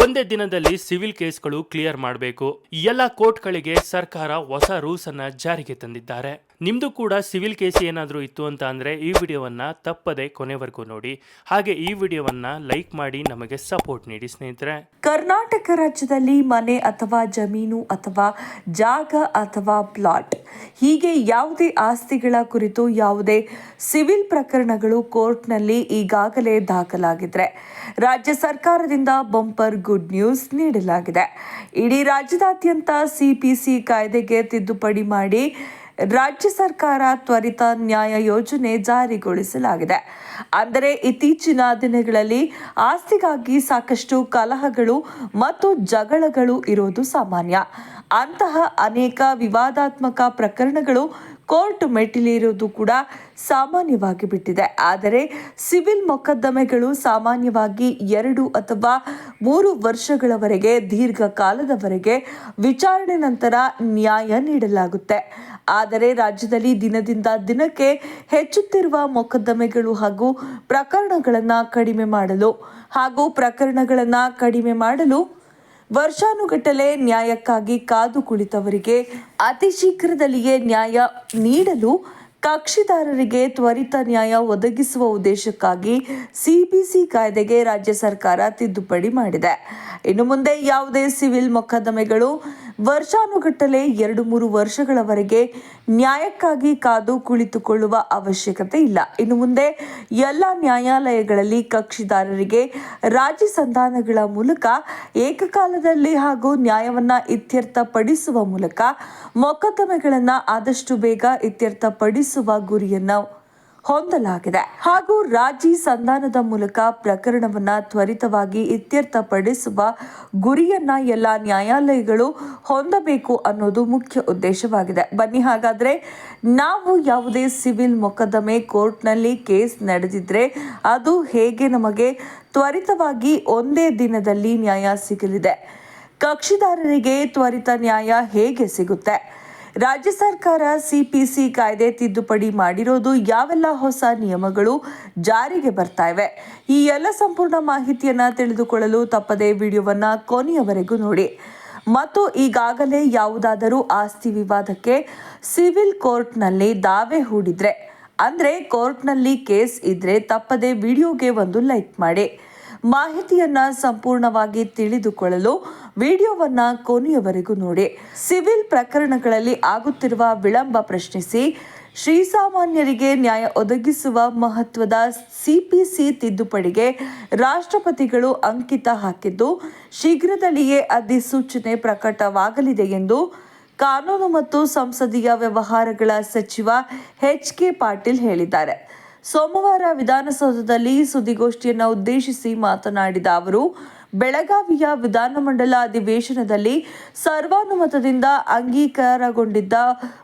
ಒಂದೇ ದಿನದಲ್ಲಿ ಸಿವಿಲ್ ಕೇಸ್ಗಳು ಕ್ಲಿಯರ್ ಮಾಡಬೇಕು. ಎಲ್ಲ ಕೋರ್ಟ್ಗಳಿಗೆ ಸರ್ಕಾರ ಹೊಸ ರೂಲ್ಸ್ ಅನ್ನ ಜಾರಿಗೆ ತಂದಿದ್ದಾರೆ. ನಿಮ್ದು ಕೂಡ ಸಿವಿಲ್ ಕೇಸ್ ಏನಾದರೂ ಇತ್ತು ಅಂತ ಅಂದರೆ ಈ ವಿಡಿಯೋವನ್ನು ತಪ್ಪದೆ ಕೊನೆವರೆಗೂ ನೋಡಿ. ಹಾಗೆ ಈ ವಿಡಿಯೋವನ್ನು ಲೈಕ್ ಮಾಡಿ ನಮಗೆ ಸಪೋರ್ಟ್ ನೀಡಿ ಸ್ನೇಹಿತರೆ. ಕರ್ನಾಟಕ ರಾಜ್ಯದಲ್ಲಿ ಮನೆ ಅಥವಾ ಜಮೀನು ಅಥವಾ ಜಾಗ ಅಥವಾ ಪ್ಲಾಟ್ ಹೀಗೆ ಯಾವುದೇ ಆಸ್ತಿಗಳ ಕುರಿತು ಯಾವುದೇ ಸಿವಿಲ್ ಪ್ರಕರಣಗಳು ಕೋರ್ಟ್ನಲ್ಲಿ ಈಗಾಗಲೇ ದಾಖಲಾಗಿದ್ರೆ ರಾಜ್ಯ ಸರ್ಕಾರದಿಂದ ಬಂಪರ್ ಗುಡ್ ನ್ಯೂಸ್ ನೀಡಲಾಗಿದೆ. ಇಡೀ ರಾಜ್ಯದಾದ್ಯಂತ ಸಿಪಿಸಿ ಕಾಯ್ದೆಗೆ ತಿದ್ದುಪಡಿ ಮಾಡಿ ರಾಜ್ಯ ಸರ್ಕಾರ ತ್ವರಿತ ನ್ಯಾಯ ಯೋಜನೆ ಜಾರಿಗೊಳಿಸಲಾಗಿದೆ. ಅಂದರೆ ಇತ್ತೀಚಿನ ದಿನಗಳಲ್ಲಿ ಆಸ್ತಿಗಾಗಿ ಸಾಕಷ್ಟು ಕಲಹಗಳು ಮತ್ತು ಜಗಳಗಳು ಇರೋದು ಸಾಮಾನ್ಯ. ಅಂತಹ ಅನೇಕ ವಿವಾದಾತ್ಮಕ ಪ್ರಕರಣಗಳು ಕೋರ್ಟ್ ಮೆಟ್ಟಿಲೇರುವುದು ಕೂಡ ಸಾಮಾನ್ಯವಾಗಿ ಬಿಟ್ಟಿದೆ. ಆದರೆ ಸಿವಿಲ್ ಮೊಕದ್ದಮೆಗಳು ಸಾಮಾನ್ಯವಾಗಿ ಎರಡು ಅಥವಾ ಮೂರು ವರ್ಷಗಳವರೆಗೆ, ದೀರ್ಘಕಾಲದವರೆಗೆ ವಿಚಾರಣೆ ನಂತರ ನ್ಯಾಯ ನೀಡಲಾಗುತ್ತೆ. ಆದರೆ ರಾಜ್ಯದಲ್ಲಿ ದಿನದಿಂದ ದಿನಕ್ಕೆ ಹೆಚ್ಚುತ್ತಿರುವ ಮೊಕದ್ದಮೆಗಳು ಹಾಗೂ ಪ್ರಕರಣಗಳನ್ನು ಕಡಿಮೆ ಮಾಡಲು ಹಾಗೂ ಪ್ರಕರಣಗಳನ್ನು ಕಡಿಮೆ ಮಾಡಲು ವರ್ಷಾನುಗಟ್ಟಲೆ ನ್ಯಾಯಕ್ಕಾಗಿ ಕಾದು ಕುಳಿತವರಿಗೆ ಅತಿ ಶೀಘ್ರದಲ್ಲಿಯೇ ನ್ಯಾಯ ನೀಡಲು ಕಕ್ಷಿದಾರರಿಗೆ ತ್ವರಿತ ನ್ಯಾಯ ಒದಗಿಸುವ ಉದ್ದೇಶಕ್ಕಾಗಿ ಸಿಬಿಸಿ ಕಾಯ್ದೆಗೆ ರಾಜ್ಯ ಸರ್ಕಾರ ತಿದ್ದುಪಡಿ ಮಾಡಿದೆ. ಇನ್ನು ಮುಂದೆ ಯಾವುದೇ ಸಿವಿಲ್ ಮೊಕದ್ದಮೆಗಳು ವರ್ಷಾನುಗಟ್ಟಲೆ ಎರಡು ಮೂರು ವರ್ಷಗಳವರೆಗೆ ನ್ಯಾಯಕ್ಕಾಗಿ ಕಾದು ಕುಳಿತುಕೊಳ್ಳುವ ಅವಶ್ಯಕತೆ ಇಲ್ಲ. ಇನ್ನು ಮುಂದೆ ಎಲ್ಲ ನ್ಯಾಯಾಲಯಗಳಲ್ಲಿ ಕಕ್ಷಿದಾರರಿಗೆ ರಾಜ್ಯ ಸಂಧಾನಗಳ ಮೂಲಕ ಏಕಕಾಲದಲ್ಲಿ ಹಾಗೂ ನ್ಯಾಯವನ್ನ ಇತ್ಯರ್ಥಪಡಿಸುವ ಮೂಲಕ ಮೊಕದ್ದಮೆಗಳನ್ನು ಆದಷ್ಟು ಬೇಗ ಇತ್ಯರ್ಥಪಡಿಸುವ ಗುರಿಯನ್ನು ಹೊಂದಲಾಗಿದೆ. ಹಾಗೂ ರಾಜಿ ಸಂಧಾನದ ಮೂಲಕ ಪ್ರಕರಣವನ್ನ ತ್ವರಿತವಾಗಿ ಇತ್ಯರ್ಥಪಡಿಸುವ ಗುರಿಯನ್ನ ಎಲ್ಲ ನ್ಯಾಯಾಲಯಗಳು ಹೊಂದಬೇಕು ಅನ್ನೋದು ಮುಖ್ಯ ಉದ್ದೇಶವಾಗಿದೆ. ಬನ್ನಿ ಹಾಗಾದ್ರೆ ನಾವು ಯಾವುದೇ ಸಿವಿಲ್ ಮೊಕದ್ದಮೆ ಕೋರ್ಟ್ನಲ್ಲಿ ಕೇಸ್ ನಡೆದಿದ್ರೆ ಅದು ಹೇಗೆ ನಮಗೆ ತ್ವರಿತವಾಗಿ ಒಂದೇ ದಿನದಲ್ಲಿ ನ್ಯಾಯ ಸಿಗಲಿದೆ? ಕಕ್ಷಿದಾರರಿಗೆ ತ್ವರಿತ ನ್ಯಾಯ ಹೇಗೆ ಸಿಗುತ್ತೆ? ರಾಜ್ಯ ಸರ್ಕಾರ ಸಿಪಿಸಿ ಕಾಯ್ದೆ ತಿದ್ದುಪಡಿ ಮಾಡಿರೋದು ಯಾವೆಲ್ಲ ಹೊಸ ನಿಯಮಗಳು ಜಾರಿಗೆ ಬರ್ತಾ ಇವೆ? ಈ ಎಲ್ಲ ಸಂಪೂರ್ಣ ಮಾಹಿತಿಯನ್ನ ತಿಳಿದುಕೊಳ್ಳಲು ತಪ್ಪದೇ ವಿಡಿಯೋವನ್ನ ಕೊನೆಯವರೆಗೂ ನೋಡಿ. ಮತ್ತು ಈಗಾಗಲೇ ಯಾವುದಾದರೂ ಆಸ್ತಿ ವಿವಾದಕ್ಕೆ ಸಿವಿಲ್ ಕೋರ್ಟ್ನಲ್ಲಿ ದಾವೆ ಹೂಡಿದ್ರೆ, ಅಂದ್ರೆ ಕೋರ್ಟ್ನಲ್ಲಿ ಕೇಸ್ ಇದ್ರೆ ತಪ್ಪದೆ ವಿಡಿಯೋಗೆ ಒಂದು ಲೈಕ್ ಮಾಡಿ. ಮಾಹಿತಿಯನ್ನ ಸಂಪೂರ್ಣವಾಗಿ ತಿಳಿದುಕೊಳ್ಳಲು ವಿಡಿಯೋವನ್ನ ಕೊನೆಯವರೆಗೂ ನೋಡಿ. ಸಿವಿಲ್ ಪ್ರಕರಣಗಳಲ್ಲಿ ಆಗುತ್ತಿರುವ ವಿಳಂಬ ಪ್ರಶ್ನಿಸಿ ಶ್ರೀಸಾಮಾನ್ಯರಿಗೆ ನ್ಯಾಯ ಒದಗಿಸುವ ಮಹತ್ವದ ಸಿಪಿಸಿ ತಿದ್ದುಪಡಿಗೆ ರಾಷ್ಟ್ರಪತಿಗಳು ಅಂಕಿತ ಹಾಕಿದ್ದು, ಶೀಘ್ರದಲ್ಲಿಯೇ ಅಧಿಸೂಚನೆ ಪ್ರಕಟವಾಗಲಿದೆ ಎಂದು ಕಾನೂನು ಮತ್ತು ಸಂಸದೀಯ ವ್ಯವಹಾರಗಳ ಸಚಿವ ಎಚ್ ಕೆ ಪಾಟೀಲ್ ಹೇಳಿದ್ದಾರೆ. ಸೋಮವಾರ ವಿಧಾನಸೌಧದಲ್ಲಿ ಸುದ್ದಿಗೋಷ್ಠಿಯನ್ನು ಉದ್ದೇಶಿಸಿ ಮಾತನಾಡಿದ ಅವರು, ಬೆಳಗಾವಿಯ ವಿಧಾನಮಂಡಲ ಅಧಿವೇಶನದಲ್ಲಿ ಸರ್ವಾನುಮತದಿಂದ ಅಂಗೀಕಾರಗೊಂಡಿದ್ದ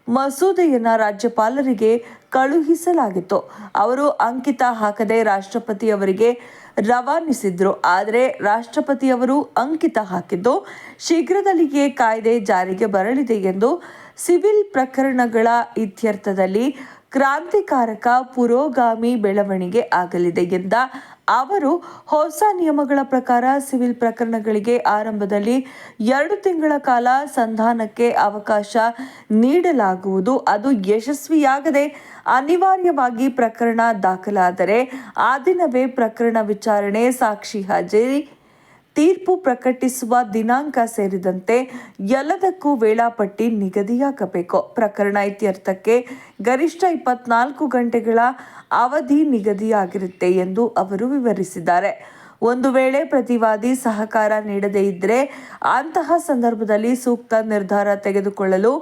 ಮಸೂದೆಯನ್ನು ರಾಜ್ಯಪಾಲರಿಗೆ ಕಳುಹಿಸಲಾಗಿತ್ತು. ಅವರು ಅಂಕಿತ ಹಾಕದೆ ರಾಷ್ಟ್ರಪತಿ ಅವರಿಗೆ ರವಾನಿಸಿದ್ರು. ಆದರೆ ರಾಷ್ಟ್ರಪತಿಯವರು ಅಂಕಿತ ಹಾಕಿದ್ದು, ಶೀಘ್ರದಲ್ಲಿಯೇ ಕಾಯ್ದೆ ಜಾರಿಗೆ ಬರಲಿದೆ ಎಂದು ಸಿವಿಲ್ ಪ್ರಕರಣಗಳ ಇತ್ಯರ್ಥದಲ್ಲಿ ಕ್ರಾಂತಿಕಾರಕ ಪುರೋಗಾಮಿ ಬೆಳವಣಿಗೆ ಆಗಲಿದೆ ಎಂದ ಅವರು, ಹೊಸ ನಿಯಮಗಳ ಪ್ರಕಾರ ಸಿವಿಲ್ ಪ್ರಕರಣಗಳಿಗೆ ಆರಂಭದಲ್ಲಿ ಎರಡು ತಿಂಗಳ ಕಾಲ ಸಂಧಾನಕ್ಕೆ ಅವಕಾಶ ನೀಡಲಾಗುವುದು. ಅದು ಯಶಸ್ವಿಯಾಗದೆ ಅನಿವಾರ್ಯವಾಗಿ ಪ್ರಕರಣ ದಾಖಲಾದರೆ ಆ ಪ್ರಕರಣ ವಿಚಾರಣೆ ಸಾಕ್ಷಿ ಹಾಜರಿ ತೀರ್ಪು ಪ್ರಕಟಿಸುವ ದಿನಾಂಕ ಸೇರಿದಂತೆ ಎಲ್ಲದಕ್ಕೂ ವೇಳಾಪಟ್ಟಿ ನಿಗದಿಯಾಗಬೇಕು. ಪ್ರಕರಣ ಇತ್ಯರ್ಥಕ್ಕೆ ಗರಿಷ್ಠ ಇಪ್ಪತ್ನಾಲ್ಕು ಗಂಟೆಗಳ ಅವಧಿ ನಿಗದಿಯಾಗಿರುತ್ತೆ ಎಂದು ಅವರು ವಿವರಿಸಿದ್ದಾರೆ. ಒಂದು ವೇಳೆ ಪ್ರತಿವಾದಿ ಸಹಕಾರ ನೀಡದೇ ಇದ್ದರೆ ಅಂತಹ ಸಂದರ್ಭದಲ್ಲಿ ಸೂಕ್ತ ನಿರ್ಧಾರ ತೆಗೆದುಕೊಳ್ಳಲು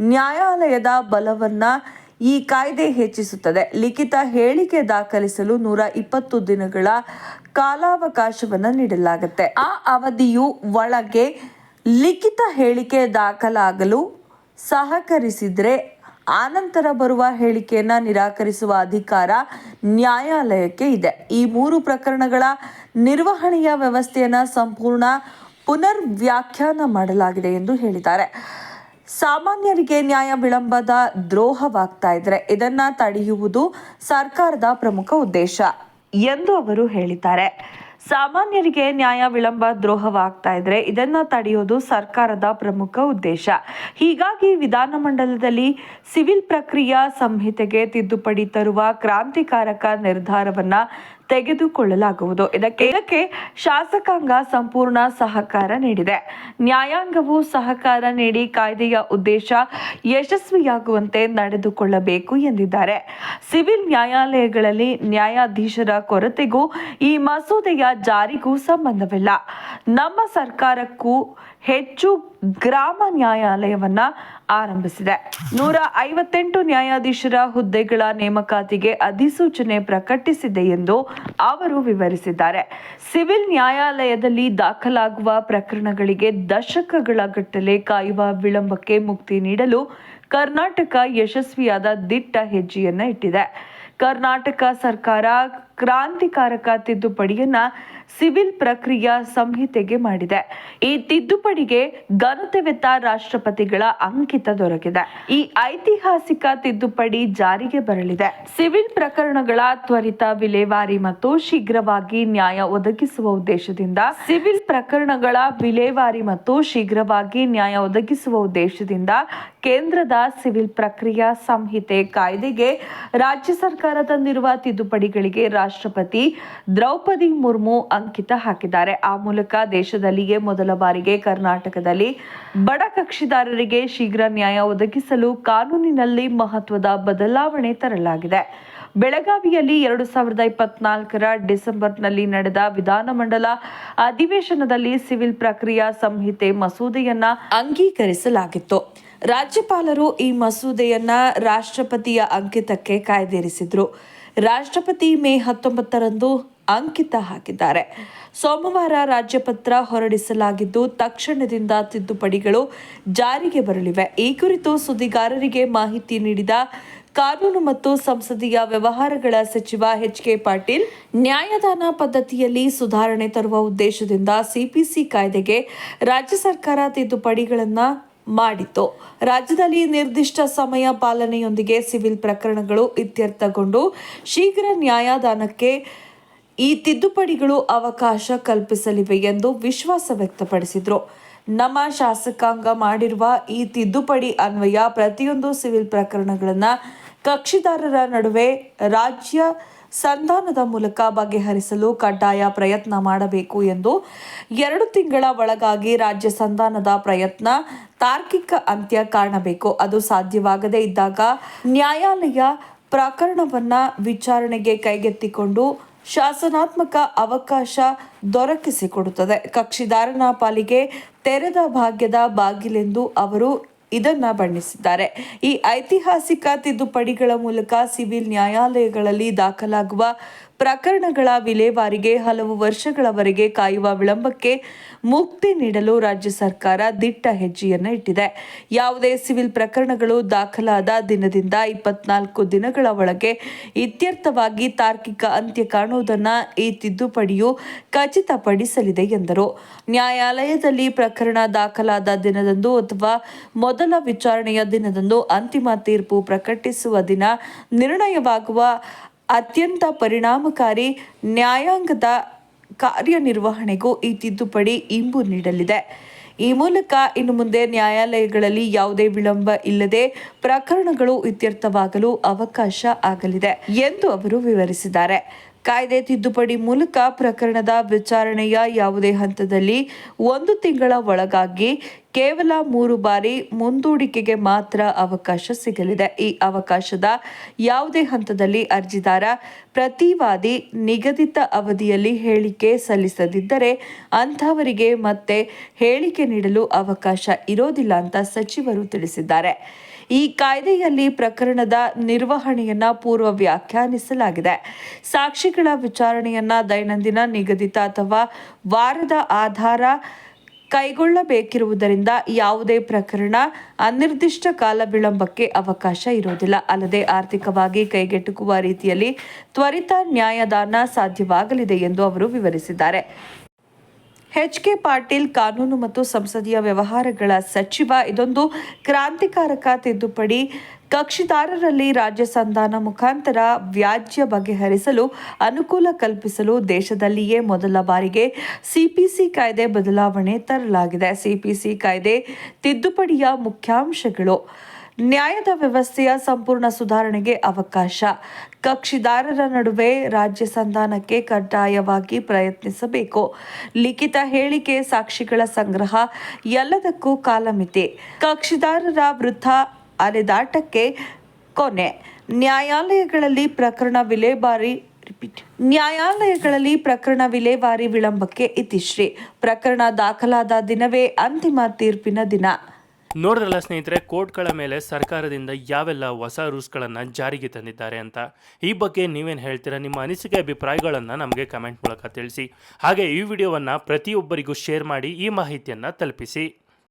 ನ್ಯಾಯಾಲಯದ ಬಲವನ್ನು ಈ ಕಾಯ್ದೆ ಹೆಚ್ಚಿಸುತ್ತದೆ. ಲಿಖಿತ ಹೇಳಿಕೆ ದಾಖಲಿಸಲು ನೂರ ಇಪ್ಪತ್ತು ದಿನಗಳ ಕಾಲಾವಕಾಶವನ್ನು ನೀಡಲಾಗುತ್ತೆ. ಆ ಅವಧಿಯು ಒಳಗೆ ಲಿಖಿತ ಹೇಳಿಕೆ ದಾಖಲಾಗಲು ಸಹಕರಿಸಿದ್ರೆ ಆನಂತರ ಬರುವ ಹೇಳಿಕೆಯನ್ನು ನಿರಾಕರಿಸುವ ಅಧಿಕಾರ ನ್ಯಾಯಾಲಯಕ್ಕೆ ಇದೆ. ಈ ಮೂರು ಪ್ರಕರಣಗಳ ನಿರ್ವಹಣೆಯ ವ್ಯವಸ್ಥೆಯನ್ನು ಸಂಪೂರ್ಣ ಪುನರ್ ವ್ಯಾಖ್ಯಾನ ಮಾಡಲಾಗಿದೆ ಎಂದು ಹೇಳಿದ್ದಾರೆ. ಸಾಮಾನ್ಯರಿಗೆ ನ್ಯಾಯ ವಿಳಂಬದ ದ್ರೋಹವಾಗ್ತಾ ಇದ್ರೆ ಇದನ್ನ ತಡೆಯುವುದು ಸರ್ಕಾರದ ಪ್ರಮುಖ ಉದ್ದೇಶ. ಎಂದು ಅವರು ಹೇಳಿದ್ದಾರೆ. ಸಾಮಾನ್ಯರಿಗೆ ನ್ಯಾಯ ವಿಳಂಬ ದ್ರೋಹವಾಗ್ತಾ ಇದ್ರೆ ಇದನ್ನ ತಡೆಯೋದು ಸರ್ಕಾರದ ಪ್ರಮುಖ ಉದ್ದೇಶ. ಹೀಗಾಗಿ ವಿಧಾನಮಂಡಲದಲ್ಲಿ ಸಿವಿಲ್ ಪ್ರಕ್ರಿಯಾ ಸಂಹಿತೆಗೆ ತಿದ್ದುಪಡಿ ತರುವ ಕ್ರಾಂತಿಕಾರಕ ನಿರ್ಧಾರವನ್ನ ತೆಗೆದುಕೊಳ್ಳಲಾಗುವುದು. ಇದಕ್ಕೆ ಇದಕ್ಕೆ ಶಾಸಕಾಂಗ ಸಂಪೂರ್ಣ ಸಹಕಾರ ನೀಡಿದೆ. ನ್ಯಾಯಾಂಗವು ಸಹಕಾರ ನೀಡಿ ಕಾಯ್ದೆಯ ಉದ್ದೇಶ ಯಶಸ್ವಿಯಾಗುವಂತೆ ನಡೆದುಕೊಳ್ಳಬೇಕು ಎಂದಿದ್ದಾರೆ. ಸಿವಿಲ್ ನ್ಯಾಯಾಲಯಗಳಲ್ಲಿ ನ್ಯಾಯಾಧೀಶರ ಕೊರತೆಗೂ ಈ ಮಸೂದೆಯ ಜಾರಿಗೂ ಸಂಬಂಧವಿಲ್ಲ. ನಮ್ಮ ಸರ್ಕಾರಕ್ಕೂ ಹೆಚ್ಚು ಗ್ರಾಮ ನ್ಯಾಯಾಲಯವನ್ನ ಆರಂಭಿಸಿದೆ. ನೂರ ಐವತ್ತೆಂಟು ನ್ಯಾಯಾಧೀಶರ ಹುದ್ದೆಗಳ ನೇಮಕಾತಿಗೆ ಅಧಿಸೂಚನೆ ಪ್ರಕಟಿಸಿದೆ ಎಂದು ಅವರು ವಿವರಿಸಿದ್ದಾರೆ. ಸಿವಿಲ್ ನ್ಯಾಯಾಲಯದಲ್ಲಿ ದಾಖಲಾಗುವ ಪ್ರಕರಣಗಳಿಗೆ ದಶಕಗಳ ಗಟ್ಟಲೆ ಕಾಯುವ ವಿಳಂಬಕ್ಕೆ ಮುಕ್ತಿ ನೀಡಲು ಕರ್ನಾಟಕ ಯಶಸ್ವಿಯಾದ ದಿಟ್ಟ ಹೆಜ್ಜೆಯನ್ನ ಇಟ್ಟಿದೆ. ಕರ್ನಾಟಕ ಸರ್ಕಾರ ಕ್ರಾಂತಿಕಾರಕ ತಿದ್ದುಪಡಿಯನ್ನ ಸಿವಿಲ್ ಪ್ರಕ್ರಿಯಾ ಸಂಹಿತೆಗೆ ಮಾಡಿದೆ. ಈ ತಿದ್ದುಪಡಿಗೆ ಘನತೆವೆತ್ತ ರಾಷ್ಟ್ರಪತಿಗಳ ಅಂಕಿತ ದೊರಕಿದೆ. ಈ ಐತಿಹಾಸಿಕ ತಿದ್ದುಪಡಿ ಜಾರಿಗೆ ಬರಲಿದೆ. ಸಿವಿಲ್ ಪ್ರಕರಣಗಳ ತ್ವರಿತ ವಿಲೇವಾರಿ ಮತ್ತು ಶೀಘ್ರವಾಗಿ ನ್ಯಾಯ ಒದಗಿಸುವ ಉದ್ದೇಶದಿಂದ ಸಿವಿಲ್ ಪ್ರಕರಣಗಳ ವಿಲೇವಾರಿ ಮತ್ತು ಶೀಘ್ರವಾಗಿ ನ್ಯಾಯ ಒದಗಿಸುವ ಉದ್ದೇಶದಿಂದ ಕೇಂದ್ರದ ಸಿವಿಲ್ ಪ್ರಕ್ರಿಯಾ ಸಂಹಿತೆ ಕಾಯ್ದೆಗೆ ರಾಜ್ಯ ಸರ್ಕಾರ ತಂದಿರುವ ತಿದ್ದುಪಡಿಗಳಿಗೆ ರಾಷ್ಟ್ರಪತಿ ದ್ರೌಪದಿ ಮುರ್ಮು ಅಂಕಿತ ಹಾಕಿದ್ದಾರೆ. ಆ ಮೂಲಕ ದೇಶದಲ್ಲಿಯೇ ಮೊದಲ ಬಾರಿಗೆ ಕರ್ನಾಟಕದಲ್ಲಿ ಬಡ ಕಕ್ಷಿದಾರರಿಗೆ ಶೀಘ್ರ ನ್ಯಾಯ ಒದಗಿಸಲು ಕಾನೂನಿನಲ್ಲಿ ಮಹತ್ವದ ಬದಲಾವಣೆ ತರಲಾಗಿದೆ. ಬೆಳಗಾವಿಯಲ್ಲಿ ಎರಡು ಸಾವಿರದ ಇಪ್ಪತ್ನಾಲ್ಕರ ಡಿಸೆಂಬರ್ನಲ್ಲಿ ನಡೆದ ವಿಧಾನಮಂಡಲ ಅಧಿವೇಶನದಲ್ಲಿ ಸಿವಿಲ್ ಪ್ರಕ್ರಿಯಾ ಸಂಹಿತೆ ಮಸೂದೆಯನ್ನ ಅಂಗೀಕರಿಸಲಾಗಿತ್ತು. ರಾಜ್ಯಪಾಲರು ಈ ಮಸೂದೆಯನ್ನ ರಾಷ್ಟ್ರಪತಿಯ ಅಂಕಿತಕ್ಕೆ ಕಾಯ್ದಿರಿಸಿದ್ರು. ರಾಷ್ಟ್ರಪತಿ ಮೇ ಹತ್ತೊಂಬತ್ತರಂದು ಅಂಕಿತ ಹಾಕಿದ್ದಾರೆ. ಸೋಮವಾರ ರಾಜ್ಯಪತ್ರ ಹೊರಡಿಸಲಾಗಿದ್ದು, ತಕ್ಷಣದಿಂದ ತಿದ್ದುಪಡಿಗಳು ಜಾರಿಗೆ ಬರಲಿವೆ. ಈ ಕುರಿತು ಸುದ್ದಿಗಾರರಿಗೆ ಮಾಹಿತಿ ನೀಡಿದ ಕಾನೂನು ಮತ್ತು ಸಂಸದೀಯ ವ್ಯವಹಾರಗಳ ಸಚಿವ ಎಚ್ ಕೆ ಪಾಟೀಲ್, ನ್ಯಾಯದಾನ ಪದ್ಧತಿಯಲ್ಲಿ ಸುಧಾರಣೆ ತರುವ ಉದ್ದೇಶದಿಂದ ಸಿಪಿಸಿ ಕಾಯ್ದೆಗೆ ರಾಜ್ಯ ಸರ್ಕಾರ ತಿದ್ದುಪಡಿಗಳನ್ನು ಮಾಡಿತ್ತು. ರಾಜ್ಯದಲ್ಲಿ ನಿರ್ದಿಷ್ಟ ಸಮಯ ಪಾಲನೆಯೊಂದಿಗೆ ಸಿವಿಲ್ ಪ್ರಕರಣಗಳು ಇತ್ಯರ್ಥಗೊಂಡು ಶೀಘ್ರ ನ್ಯಾಯದಾನಕ್ಕೆ ಈ ತಿದ್ದುಪಡಿಗಳು ಅವಕಾಶ ಕಲ್ಪಿಸಲಿವೆ ಎಂದು ವಿಶ್ವಾಸ ವ್ಯಕ್ತಪಡಿಸಿದರು. ನಮ್ಮ ಶಾಸಕಾಂಗ ಮಾಡಿರುವ ಈ ತಿದ್ದುಪಡಿ ಅನ್ವಯ ಪ್ರತಿಯೊಂದು ಸಿವಿಲ್ ಪ್ರಕರಣಗಳನ್ನು ಕಕ್ಷಿದಾರರ ನಡುವೆ ರಾಜ್ಯ ಸಂಧಾನದ ಮೂಲಕ ಬಗೆಹರಿಸಲು ಕಡ್ಡಾಯ ಪ್ರಯತ್ನ ಮಾಡಬೇಕು ಎಂದು ಎರಡು ತಿಂಗಳ ಒಳಗಾಗಿ ರಾಜ್ಯ ಸಂಧಾನದ ಪ್ರಯತ್ನ ತಾರ್ಕಿಕ ಅಂತ್ಯ ಕಾಣಬೇಕು. ಅದು ಸಾಧ್ಯವಾಗದೇ ಇದ್ದಾಗ ನ್ಯಾಯಾಲಯ ಪ್ರಕರಣವನ್ನು ವಿಚಾರಣೆಗೆ ಕೈಗೆತ್ತಿಕೊಂಡು ಶಾಸನಾತ್ಮಕ ಅವಕಾಶ ದೊರಕಿಸಿಕೊಡುತ್ತದೆ. ಕಕ್ಷಿದಾರನ ಪಾಲಿಗೆ ತೆರೆದ ಭಾಗ್ಯದ ಬಾಗಿಲೆಂದು ಅವರು ಇದನ್ನ ಬಣ್ಣಿಸಿದ್ದಾರೆ. ಈ ಐತಿಹಾಸಿಕ ತಿದ್ದುಪಡಿಗಳ ಮೂಲಕ ಸಿವಿಲ್ ನ್ಯಾಯಾಲಯಗಳಲ್ಲಿ ದಾಖಲಾಗುವ ಪ್ರಕರಣಗಳ ವಿಲೇವಾರಿಗೆ ಹಲವು ವರ್ಷಗಳವರೆಗೆ ಕಾಯುವ ವಿಳಂಬಕ್ಕೆ ಮುಕ್ತಿ ನೀಡಲು ರಾಜ್ಯ ಸರ್ಕಾರ ದಿಟ್ಟ ಹೆಜ್ಜೆಯನ್ನು ಇಟ್ಟಿದೆ. ಯಾವುದೇ ಸಿವಿಲ್ ಪ್ರಕರಣಗಳು ದಾಖಲಾದ ದಿನದಿಂದ ಇಪ್ಪತ್ನಾಲ್ಕು ದಿನಗಳ ಒಳಗೆ ಇತ್ಯರ್ಥವಾಗಿ ತಾರ್ಕಿಕ ಅಂತ್ಯ ಕಾಣುವುದನ್ನು ಈ ತಿದ್ದುಪಡಿಯು ಖಚಿತಪಡಿಸಲಿದೆ ಎಂದರು. ನ್ಯಾಯಾಲಯದಲ್ಲಿ ಪ್ರಕರಣ ದಾಖಲಾದ ದಿನದಂದು ಅಥವಾ ಮೊದಲ ವಿಚಾರಣೆಯ ದಿನದಂದು ಅಂತಿಮ ತೀರ್ಪು ಪ್ರಕಟಿಸುವ ದಿನ ನಿರ್ಣಯವಾಗುವ ಅತ್ಯಂತ ಪರಿಣಾಮಕಾರಿ ನ್ಯಾಯಾಂಗದ ಕಾರ್ಯನಿರ್ವಹಣೆಗೂ ಈ ತಿದ್ದುಪಡಿ ಇಂಬು ನೀಡಲಿದೆ. ಈ ಮೂಲಕ ಇನ್ನು ಮುಂದೆ ನ್ಯಾಯಾಲಯಗಳಲ್ಲಿ ಯಾವುದೇ ವಿಳಂಬ ಇಲ್ಲದೆ ಪ್ರಕರಣಗಳು ಇತ್ಯರ್ಥವಾಗಲು ಅವಕಾಶ ಆಗಲಿದೆ ಎಂದು ಅವರು ವಿವರಿಸಿದ್ದಾರೆ. ಕಾಯ್ದೆ ತಿದ್ದುಪಡಿ ಮೂಲಕ ಪ್ರಕರಣದ ವಿಚಾರಣೆಯ ಯಾವುದೇ ಹಂತದಲ್ಲಿ ಒಂದು ತಿಂಗಳ ಒಳಗಾಗಿ ಕೇವಲ ಮೂರು ಬಾರಿ ಮುಂದೂಡಿಕೆಗೆ ಮಾತ್ರ ಅವಕಾಶ ಸಿಗಲಿದೆ. ಈ ಅವಕಾಶದ ಯಾವುದೇ ಹಂತದಲ್ಲಿ ಅರ್ಜಿದಾರ ಪ್ರತಿವಾದಿ ನಿಗದಿತ ಅವಧಿಯಲ್ಲಿ ಹೇಳಿಕೆ ಸಲ್ಲಿಸದಿದ್ದರೆ ಅಂಥವರಿಗೆ ಮತ್ತೆ ಹೇಳಿಕೆ ನೀಡಲು ಅವಕಾಶ ಇರೋದಿಲ್ಲ ಅಂತ ಸಚಿವರು ತಿಳಿಸಿದ್ದಾರೆ. ಈ ಕಾಯ್ದೆಯಲ್ಲಿ ಪ್ರಕರಣದ ನಿರ್ವಹಣೆಯನ್ನ ಪೂರ್ವ ವ್ಯಾಖ್ಯಾನಿಸಲಾಗಿದೆ. ಸಾಕ್ಷಿಗಳ ವಿಚಾರಣೆಯನ್ನ ದೈನಂದಿನ ನಿಗದಿತ ಅಥವಾ ವಾರದ ಆಧಾರ ಕೈಗೊಳ್ಳಬೇಕಿರುವುದರಿಂದ ಯಾವುದೇ ಪ್ರಕರಣ ಅನಿರ್ದಿಷ್ಟ ಕಾಲ ವಿಳಂಬಕ್ಕೆ ಅವಕಾಶ ಇರುವುದಿಲ್ಲ. ಅಲ್ಲದೆ ಆರ್ಥಿಕವಾಗಿ ಕೈಗೆಟುಕುವ ರೀತಿಯಲ್ಲಿ ತ್ವರಿತ ನ್ಯಾಯದಾನ ಸಾಧ್ಯವಾಗಲಿದೆ ಎಂದು ಅವರು ವಿವರಿಸಿದ್ದಾರೆ. ಎಚ್ ಕೆ ಪಾಟೀಲ್ ಕಾನೂನು ಮತ್ತು ಸಂಸದೀಯ ವ್ಯವಹಾರಗಳ ಸಚಿವ, ಇದೊಂದು ಕ್ರಾಂತಿಕಾರಕ ತಿದ್ದುಪಡಿ ಕಕ್ಷಿದಾರರಲ್ಲಿ ರಾಜ್ಯ ಸಂಧಾನ ಮುಖಾಂತರ ವ್ಯಾಜ್ಯ ಬಗೆಹರಿಸಲು ಅನುಕೂಲ ಕಲ್ಪಿಸಲು ದೇಶದಲ್ಲಿಯೇ ಮೊದಲ ಬಾರಿಗೆ ಸಿಪಿಸಿ ಕಾಯ್ದೆ ಬದಲಾವಣೆ ತರಲಾಗಿದೆ. ಸಿಪಿಸಿ ಕಾಯ್ದೆ ತಿದ್ದುಪಡಿಯ ಮುಖ್ಯಾಂಶಗಳು. ನ್ಯಾಯದ ವ್ಯವಸ್ಥೆಯ ಸಂಪೂರ್ಣ ಸುಧಾರಣೆಗೆ ಅವಕಾಶ. ಕಕ್ಷಿದಾರರ ನಡುವೆ ರಾಜ್ಯ ಸಂಧಾನಕ್ಕೆ ಕಡ್ಡಾಯವಾಗಿ ಪ್ರಯತ್ನಿಸಬೇಕು. ಲಿಖಿತ ಹೇಳಿಕೆ, ಸಾಕ್ಷಿಗಳ ಸಂಗ್ರಹ ಎಲ್ಲದಕ್ಕೂ ಕಾಲಮಿತಿ. ಕಕ್ಷಿದಾರರ ವೃಥ ಅಲೆದಾಟಕ್ಕೆ ಕೊನೆ. ನ್ಯಾಯಾಲಯಗಳಲ್ಲಿ ಪ್ರಕರಣ ವಿಲೇವಾರಿ ನ್ಯಾಯಾಲಯಗಳಲ್ಲಿ ಪ್ರಕರಣ ವಿಲೇವಾರಿ ವಿಳಂಬಕ್ಕೆ ಇತಿಶ್ರೀ. ಪ್ರಕರಣ ದಾಖಲಾದ ದಿನವೇ ಅಂತಿಮ ತೀರ್ಪಿನ ದಿನ. ನೋಡಿದ್ರಲ್ಲ ಸ್ನೇಹಿತರೆ, ಕೋರ್ಟ್ಗಳ ಮೇಲೆ ಸರ್ಕಾರದಿಂದ ಯಾವೆಲ್ಲ ಹೊಸ ರೂಲ್ಸ್ಗಳನ್ನು ಜಾರಿಗೆ ತಂದಿದ್ದಾರೆ ಅಂತ. ಈ ಬಗ್ಗೆ ನೀವೇನು ಹೇಳ್ತೀರಾ? ನಿಮ್ಮ ಅನಿಸಿಕೆ, ಅಭಿಪ್ರಾಯಗಳನ್ನು ನಮಗೆ ಕಮೆಂಟ್ ಮೂಲಕ ತಿಳಿಸಿ. ಹಾಗೆ ಈ ವಿಡಿಯೋವನ್ನು ಪ್ರತಿಯೊಬ್ಬರಿಗೂ ಶೇರ್ ಮಾಡಿ ಈ ಮಾಹಿತಿಯನ್ನು ತಲುಪಿಸಿ.